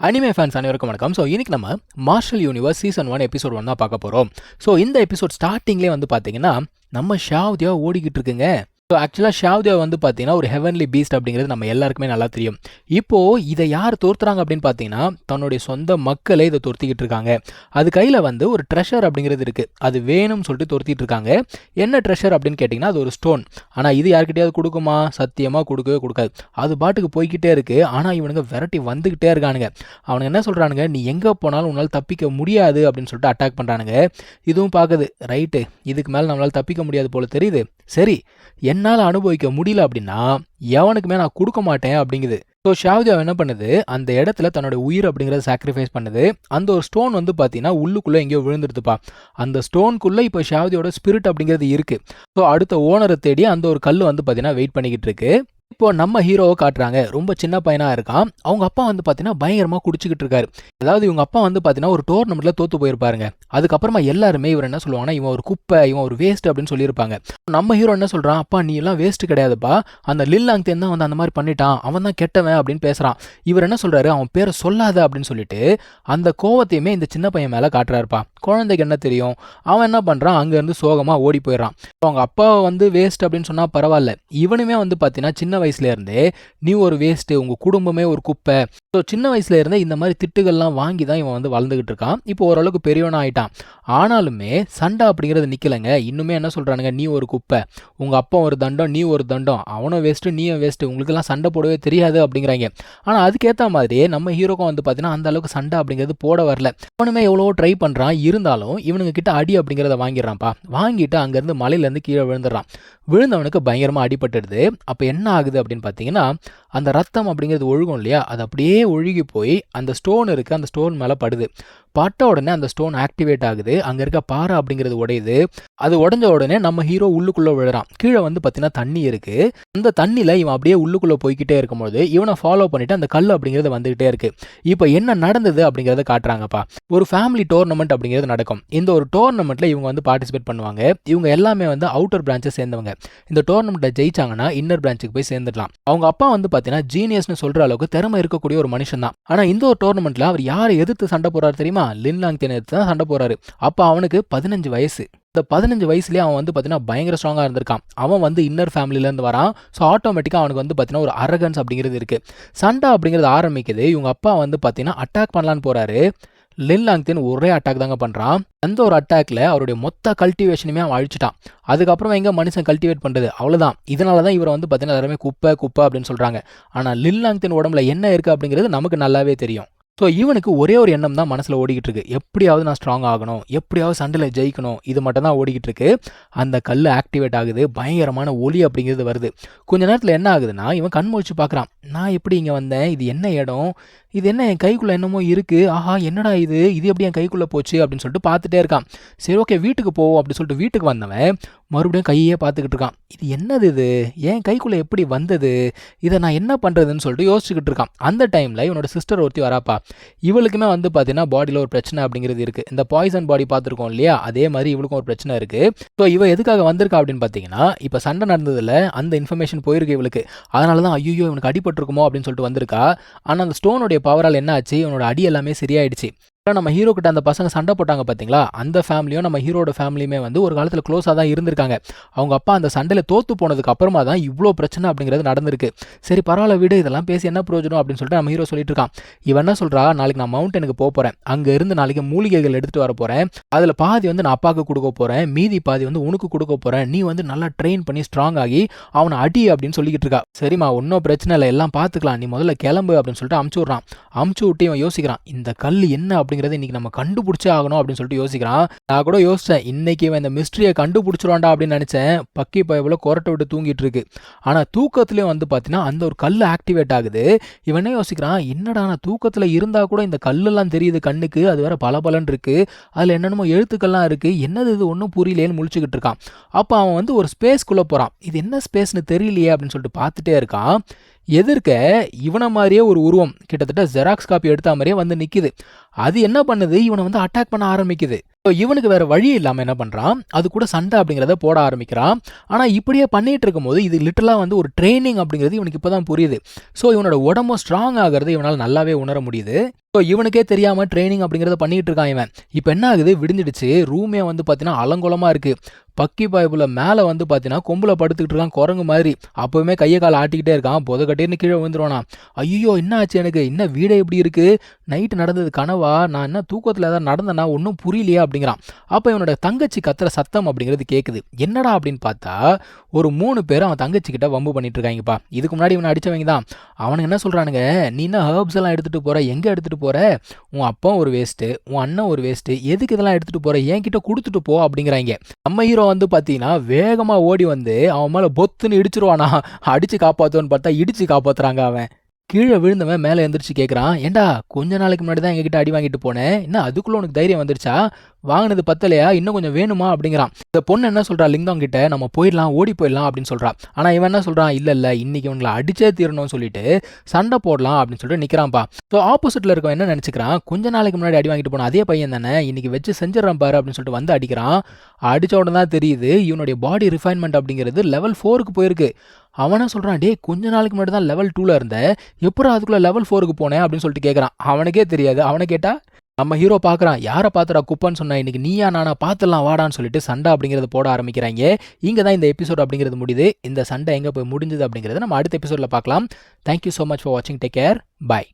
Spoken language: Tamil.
அனிமே ஃபேன்ஸ் அனைவருக்கும் வணக்கம். ஸோ இன்னைக்கு நம்ம martial universe season one episode one தான் பார்க்க போகிறோம் ஸோ இந்த எபிசோட் ஸ்டார்டிங்லேயே வந்து பார்த்தீங்கன்னா நம்ம ஷாவதியாக ஓடிக்கிட்டு இருக்குங்க. ஸோ ஆக்சுவலாக ஷாவ்தேவ் வந்து பார்த்தீங்கன்னா ஒரு ஹெவன்லி பீஸ்ட் அப்படிங்கிறது நம்ம எல்லாருக்குமே நல்லா தெரியும். இப்போது இதை யார் தோர்த்துறாங்க அப்படின்னு பார்த்தீங்கன்னா தன்னுடைய சொந்த மக்களே இதை துரத்திக்கிட்டு இருக்காங்க. அது கையில் வந்து ஒரு ட்ரெஷர் அப்படிங்கிறது இருக்குது அது வேணும்னு சொல்லிட்டு துரத்திட்டு இருக்காங்க. என்ன ட்ரெஷர் அப்படின்னு கேட்டிங்கன்னா அது ஒரு ஸ்டோன் ஆனால் இது யார்கிட்டயாவது கொடுக்குமா? சத்தியமாக கொடுக்கவே கொடுக்காது. அது பாட்டுக்கு போய்கிட்டே இருக்குது ஆனால் இவனுங்க விரட்டி வந்துக்கிட்டே இருக்கானுங்க. அவனுங்க என்ன சொல்கிறானுங்க நீ எங்கே போனாலும் உன்னால் தப்பிக்க முடியாது அப்படின்னு சொல்லிட்டு அட்டாக் பண்ணுறானுங்க இதுவும் பார்க்குது ரைட்டு இதுக்கு மேலே நம்மளால் தப்பிக்க முடியாது போல தெரியுது. சரி என்னால் அனுபவிக்க முடியல அப்படின்னா எவனுக்குமே நான் கொடுக்க மாட்டேன் அப்படிங்குது. ஸோ ஷாவ்தியா என்ன பண்ணுது? அந்த இடத்துல தன்னோட உயிர் அப்படிங்கிறத சாக்ரிஃபைஸ் பண்ணுது. அந்த ஒரு ஸ்டோன் வந்து பார்த்தீங்கன்னா உள்ளுக்குள்ளே எங்கேயோ விழுந்துருதுப்பா. அந்த ஸ்டோனுக்குள்ளே இப்போ ஷாவ்தியோட ஸ்பிரிட் அப்படிங்கிறது இருக்குது ஸோ அடுத்த ஓனரை தேடி அந்த ஒரு கல் வந்து பார்த்தீங்கன்னா வெயிட் பண்ணிக்கிட்டு இருக்கு. இப்போ நம்ம ஹீரோவை காட்டுறாங்க. ரொம்ப சின்ன பையனா இருக்கான். அவங்க அப்பா வந்து பார்த்தீங்கன்னா பயங்கரமாக குடிச்சிக்கிட்டு இருக்காரு. அதாவது இவங்க அப்பா வந்து பார்த்தீங்கன்னா ஒரு டோர்னமெண்ட்ல தோத்து போயிருப்பாருங்க. அதுக்கப்புறமா எல்லாருமே இவர் என்ன சொல்லுவாங்கன்னா இவன் ஒரு குப்பை இவன் ஒரு வேஸ்ட் அப்படின்னு சொல்லியிருப்பாங்க. நம்ம ஹீரோ என்ன சொல்றான்? அப்பா நீ எல்லாம் வேஸ்ட் கிடையாதுப்பா. அந்த லில்லாங் தேன் தான் வந்து அந்த மாதிரி பண்ணிட்டான். அவன் தான் கெட்டவன் அப்படின்னு பேசுறான். இவர் என்ன சொல்றாரு? அவன் பேரை சொல்லாத அப்படின்னு சொல்லிட்டு அந்த கோவத்தையுமே இந்த சின்ன பையன் மேல காட்டுறாருப்பா. குழந்தைக்கு என்ன தெரியும்? அவன் என்ன பண்றான்? அங்க இருந்து சோகமா ஓடி போயிடுறான். அவங்க அப்பா வந்து வேஸ்ட் அப்படின்னு சொன்னா பரவாயில்ல. இவனுமே வந்து பார்த்தீங்கன்னா சின்ன வயசுல இருந்தே நீ ஒரு வேஸ்ட்டு உங்க குடும்பமே ஒரு குப்பை. ஸோ சின்ன வயசுல இருந்தே இந்த மாதிரி திட்டுகள்லாம் வாங்கி தான் இவன் வந்து வளர்ந்துக்கிட்டு இருக்கான். இப்போ ஓரளவுக்கு பெரியவனாக ஆயிட்டான். ஆனாலுமே சண்டை அப்படிங்கிறது நிற்கலைங்க இன்னுமே என்ன சொல்றானுங்க? நீ ஒரு குப்பை. உங்க அப்பா ஒரு தண்டம் நீ ஒரு தண்டம். அவனும் வேஸ்ட்டு நீயும் வேஸ்ட்டு உங்களுக்கெல்லாம் சண்டை போடவே தெரியாது அப்படிங்கிறாங்க. ஆனால் அதுக்கேற்ற மாதிரியே நம்ம ஹீரோக்கும் வந்து பார்த்தீங்கன்னா அந்த அளவுக்கு சண்டை அப்படிங்கிறது போட வரல. அவனுமே எவ்வளோ ட்ரை பண்ணுறான் இருந்தாலும் இவனுங்க கிட்ட அடி அப்படிங்கிறத வாங்கிடுறான்ப்பா. வாங்கிட்டு அங்கேருந்து மலையிலேருந்து கீழே விழுந்துடுறான். விழுந்தவனுக்கு பயங்கரமாக அடிபட்டுடுது. அப்போ என்ன ஆகுது? அப்படின்னு பார்த்தீங்கன்னா அந்த ரத்தம் அப்படிங்கிறது ஒழுகும் இல்லையா? அது அப்படியே ஒழுகி போய் அந்த ஸ்டோன் இருக்குது அந்த ஸ்டோன் மேலே படுது. பட்ட உடனே அந்த ஸ்டோன் ஆக்டிவேட் ஆகுது. அங்கே இருக்க பாறை அப்படிங்கிறது உடையுது. அது உடஞ்ச உடனே நம்ம ஹீரோ உள்ளுக்குள்ளே விழுறான். கீழே வந்து பார்த்தீங்கன்னா தண்ணி இருக்குது அந்த தண்ணியில் இவன் அப்படியே உள்ளுக்குள்ளே போய்கிட்டே இருக்கும்போது இவனை ஃபாலோ பண்ணிட்டு அந்த கல் அப்படிங்கிறது வந்துகிட்டே இருக்கு. இப்போ என்ன நடந்தது அப்படிங்கிறத காட்டுறாங்கப்பா. ஒரு ஃபேமிலி டோர்னமெண்ட் அப்படிங்கிறது நடக்கும். இந்த ஒரு டோர்னமெண்ட்டில் இவங்க வந்து பார்ட்டிசிபேட் பண்ணுவாங்க. இவங்க எல்லாமே வந்து அவுட்டர் பிரான்ச்சை சேர்ந்தவங்க. இந்த டோர்னமெண்ட்டை ஜெயிச்சாங்கன்னா இன்னர் பிரான்ச்சுக்கு போய் சேர்ந்துடலாம். அவங்க அப்பா வந்து பார்த்தீங்கன்னா ஜீனியஸ்னு சொல்கிற அளவுக்கு திறமை இருக்கக்கூடிய ஒரு மனுஷன் தான் ஆனால் இந்த ஒரு டோர்னமெண்ட்டில் அவர் யாரை எதிர்த்து சண்டை போறாரு தெரியுமா? லின் லாங் எதிர்த்து தான் சண்டை போறாரு. அப்போ அவனுக்கு பதினஞ்சு வயசு. இந்த பதினஞ்சு வயசுலேயே அவன் வந்து பார்த்தீங்கன்னா பயங்கர ஸ்ட்ராங்காக இருந்திருக்கான். அவன் வந்து இன்னர் ஃபேமிலியிலேருந்து வரான். ஸோ ஆட்டோமேட்டிக்காக அவனுக்கு வந்து பார்த்தீங்கன்னா ஒரு அரகன்ஸ் அப்படிங்கிறது இருக்குது சண்டை அப்படிங்கிறது ஆரம்பிக்குது. இவங்க அப்பா வந்து பார்த்தீங்கன்னா அட்டாக் பண்ணலான்னு போகிறாரு லின்லாங்தின் ஒரே அட்டாக் தாங்க பண்ணுறான் அந்த ஒரு அட்டாக்ல அவருடைய மொத்த கல்டிவேஷனுமே அவன் அழிச்சிட்டான். அதுக்கப்புறம் எங்க மனுஷன் கல்டிவேட் பண்ணுறது அவ்வளோதான் இதனால தான் இவரை வந்து பார்த்தீங்கன்னா எல்லாருமே குப்பை குப்பை அப்படின்னு சொல்கிறாங்க ஆனால் லின்லாங்தின் உடம்புல என்ன இருக்குது அப்படிங்கிறது நமக்கு நல்லாவே தெரியும். ஸோ இவனுக்கு ஒரே ஒரு எண்ணம் தான் மனசில் ஓடிக்கிட்டு இருக்கு எப்படியாவது நான் ஸ்ட்ராங் ஆகணும் எப்படியாவது சண்டையில் ஜெயிக்கணும் இது மட்டும் தான் ஓடிக்கிட்டு இருக்கு அந்த கல் ஆக்டிவேட் ஆகுது பயங்கரமான ஒலி அப்படிங்கிறது வருது. கொஞ்ச நேரத்தில் என்ன ஆகுதுன்னா இவன் கண் முழிச்சு பார்க்குறான். நான் எப்படி இங்கே வந்தேன்? இது என்ன இடம்? இது என்ன என் கைக்குள்ளே என்னமோ இருக்குது ஆஹா என்னடா இது? இது எப்படி என் கைக்குள்ளே போச்சு? அப்படின்னு சொல்லிட்டு பார்த்துட்டே இருக்கான். சரி ஓகே வீட்டுக்கு போவோம் அப்படின்னு சொல்லிட்டு வீட்டுக்கு வந்தவன் மறுபடியும் கையே பார்த்துக்கிட்டு இருக்கான். இது என்னது இது? என் கைக்குள்ளே எப்படி வந்தது? இதை நான் என்ன பண்ணுறதுன்னு சொல்லிட்டு யோசிச்சுக்கிட்டு இருக்கான். அந்த டைமில் இவனோட சிஸ்டர் ஒருத்தி வராப்பா. இவளுக்குமே வந்து பார்த்தீங்கன்னா பாடியில் ஒரு பிரச்சனை அப்படிங்கிறது இருக்குது இந்த பாய்சன் பாடி பார்த்துருக்கோம் இல்லையா? அதே மாதிரி இவளுக்கும் ஒரு பிரச்சனை இருக்குது ஸோ இவ எதுக்காக வந்திருக்கா அப்படின்னு பார்த்தீங்கன்னா இப்போ சண்டை நடந்ததில் அந்த இன்ஃபர்மேஷன் போயிருக்கு இவளுக்கு. அதனால தான் ஐயோ இவனுக்கு அடிபட்டிருக்குமோ அப்படின்னு சொல்லிட்டு வந்திருக்கா. ஆனால் அந்த ஸ்டோனுடைய பவரால் என்ன ஆச்சு? இவனோட அடி எல்லாமே சரியாயிடுச்சு. நம்ம ஹீரோ கிட்ட அந்த பசங்க சண்டை போட்டாங்க பார்த்தீங்களா அந்த ஃபேமிலியும் நம்ம ஹீரோட ஃபேமிலியுமே வந்து ஒரு காலத்தில் க்ளோஸாக தான் இருந்திருக்காங்க. அவங்க அப்பா அந்த சண்டையில் தோத்து போனதுக்கு அப்புறமா தான் இவ்வளோ பிரச்சனை அப்படிங்கிறது நடந்திருக்கு. சரி பரவாயில்ல வீடு இதெல்லாம் பேசி என்ன பிரயோஜனம் அப்படின்னு சொல்லிட்டு நம்ம ஹீரோ சொல்லிட்டு இருக்கான். இவன் என்ன சொல்கிறா நாளைக்கு நான் மவுண்டனுக்கு போக போகிறேன் அங்கே இருந்து நாளைக்கு மூலிகைகள் எடுத்துகிட்டு வர போகிறேன் அதில் பாதி வந்து நான் அப்பாவுக்கு கொடுக்க போகிறேன் மீதி பாதி வந்து உனக்கு கொடுக்க போகிறேன் நீ வந்து நல்லா ட்ரெயின் பண்ணி ஸ்ட்ராங் ஆகி அவனை அடி அப்படின்னு சொல்லிக்கிட்டு இருக்கா. சரிம்மா ஒன்றும் பிரச்சனை இல்லை. எல்லாம் பார்த்துக்கலாம். நீ முதல்ல கிளம்பு அப்படின்னு சொல்லிட்டு அமுச்சு விட்றான். அமுச்சு விட்டு இவன் யோசிக்கிறான். இந்த கல் என்ன அப்படின்னு அப்படிங்கிறத இன்னைக்கு நம்ம கண்டுபிடிச்சே ஆகணும் அப்படின்னு சொல்லிட்டு யோசிக்கிறான். நான் கூட யோசிச்சேன் இன்னைக்கு இவன் இந்த மிஸ்ட்ரியை கண்டுபிடிச்சிருவான்டா அப்படின்னு நினைச்சேன். பக்கி பயவில் கொரட்டை விட்டு தூங்கிட்டு இருக்கு. ஆனால் தூக்கத்துலேயும் வந்து பார்த்தீங்கன்னா அந்த ஒரு கல் ஆக்டிவேட் ஆகுது. இவனே யோசிக்கிறான் என்னடா நான் தூக்கத்தில் இருந்தால் கூட இந்த கல்லெல்லாம் தெரியுது கண்ணுக்கு. அது வேற பல பலன் இருக்கு. அதில் என்னென்னமோ எழுத்துக்கள்லாம் இருக்கு. என்னது இது? ஒன்றும் புரியலேன்னு முழிச்சுக்கிட்டு இருக்கான். அப்போ அவன் வந்து ஒரு ஸ்பேஸ்க்குள்ளே போகிறான் இது என்ன ஸ்பேஸ்னு தெரியலையே அப்படின்னு சொல்லிட்டு பார்த்துட்டே இருக்கான். எதிர்க்க இவனை மாதிரியே ஒரு உருவம். கிட்டத்தட்ட ஜெராக்ஸ் காப்பி எடுத்த மாதிரியே வந்து நிற்கிது அது என்ன பண்ணுது? இவனை வந்து அட்டாக் பண்ண ஆரம்பிக்குது. இவனுக்கு வேற வழி இல்லாமல் என்ன பண்ணுறான் அது கூட சண்டை அப்படிங்கிறத போட ஆரம்பிக்கிறான். ஆனால் இப்படியே பண்ணிட்டு இருக்கும்போது இது லிட்டலாக வந்து ஒரு ட்ரைனிங் அப்படிங்கிறது இவனுக்கு இப்போ தான் புரியுது. ஸோ இவனோட உடம்பும் ஸ்ட்ராங் ஆகிறது இவனால் நல்லாவே உணர முடியுது. ஸோ இவனுக்கே தெரியாமல் ட்ரைனிங் அப்படிங்கிறத பண்ணிட்டு இருக்கான் இவன். இப்போ என்ன ஆகுது? விடிஞ்சிடுச்சு. ரூமே வந்து பார்த்தீங்கன்னா அலங்கோலமாக இருக்குது பக்கி பாய்ப்புல மேலே வந்து பார்த்தீங்கன்னா கொம்பில் படுத்துக்கிட்டு இருக்கான் குரங்கு மாதிரி. அப்போவுமே கையை காலை ஆட்டிக்கிட்டே இருக்கான். புத கட்டின்னு கீழே விழுந்துருவானா. ஐயோ என்ன ஆச்சு எனக்கு? என்ன வீடே எப்படி இருக்குது நைட்டு நடந்தது கனவா? நான் என்ன தூக்கத்தில் ஏதாவது நடந்தேன்னா ஒன்றும் புரியலையா? அப்படிங்கிறான். அப்போ இவனோட தங்கச்சி கத்துற சத்தம் அப்படிங்கிறது கேட்குது என்னடா அப்படின்னு பார்த்தா ஒரு மூணு பேர் அவன் தங்கச்சி கிட்ட வம்பு பண்ணிட்டு இருக்காங்கப்பா. இதுக்கு முன்னாடி இவனை அடிச்சவங்க தான். அவனுக்கு என்ன சொல்றானுங்க? நீ என்ன ஹர்ப்ஸ் எல்லாம் எடுத்துட்டு போற? எங்க எடுத்துட்டு போற? உன் அப்பா ஒரு வேஸ்ட்டு உன் அண்ணன் ஒரு வேஸ்ட்டு எதுக்கு இதெல்லாம் எடுத்துட்டு போற? என்கிட்ட கொடுத்துட்டு போ அப்படிங்கிறாங்க. நம்ம ஹீரோ வந்து பார்த்தீங்கன்னா வேகமாக ஓடி வந்து அவன் மேலே பொத்துன்னு இடிச்சிருவானா? அடிச்சு காப்பாற்றுவான்னு பார்த்தா இடிச்சு காப்பாத்துறாங்க அவன். கீழே விழுந்தவன் மேலே எந்திரிச்சு கேட்குறான் ஏண்டா கொஞ்ச நாளைக்கு முன்னாடி தான் எங்ககிட்ட அடி வாங்கிட்டு போனேன். என்ன அதுக்குள்ளே உனக்கு தைரியம் வந்துருச்சா? வாங்கினது பத்தலையா? இன்னும் கொஞ்சம் வேணுமா? அப்படிங்கிறான். இந்த பொண்ணு என்ன சொல்றா? லிங்கம் கிட்ட நம்ம போயிடலாம் ஓடி போயிடலாம் அப்படின்னு சொல்றா. ஆனா இவன் என்ன சொல்றான்? இல்ல இல்ல இன்னைக்கு இவங்களை அடிச்சே தீரணும்னு சொல்லிட்டு சண்டை போடலாம் அப்படின்னு சொல்லிட்டு நிக்கிறான்ப்பா. ஸோ ஆப்போசிட்ல இருக்கவன் என்ன நினைச்சுக்கிறான்? கொஞ்ச நாளைக்கு முன்னாடி அடி வாங்கிட்டு போன அதே பையன் தானே இன்னைக்கு வச்சு செஞ்சிடறான் பாரு அப்படின்னு சொல்லிட்டு வந்து அடிக்கிறான். அடிச்ச உடனே தான் தெரியுது இவனுடைய பாடி ரிஃபைன்மெண்ட் அப்படிங்கிறது லெவல் ஃபோருக்கு போயிருக்கு. அவனா சொல்கிறான் டே கொஞ்ச நாளைக்கு முன்னாடி தான் லெவல் டூல இருந்த எப்பறம் அதுக்குள்ளே லெவல் ஃபோருக்கு போனேன்? அப்படின்னு சொல்லிட்டு கேட்கறான் அவனுக்கே தெரியாது. அவனை கேட்டால் நம்ம ஹீரோ பார்க்குறான் யாரை பார்த்துடா குப்பன்னு சொன்னா இன்னைக்கு நீயா நானா பார்த்துலாம் வாடான்னு சொல்லிட்டு சண்டை அப்படிங்கிறத போட ஆரம்பிக்கிறாங்க. இங்கே தான் இந்த எபிசோட் அப்படிங்கிறது முடியுது. இந்த சண்டை எங்கே போய் முடிஞ்சது அப்படிங்கிறத நம்ம அடுத்த எபிசோடில் பார்க்கலாம். Thank you so much for வாட்சிங் டேக் கேர் பை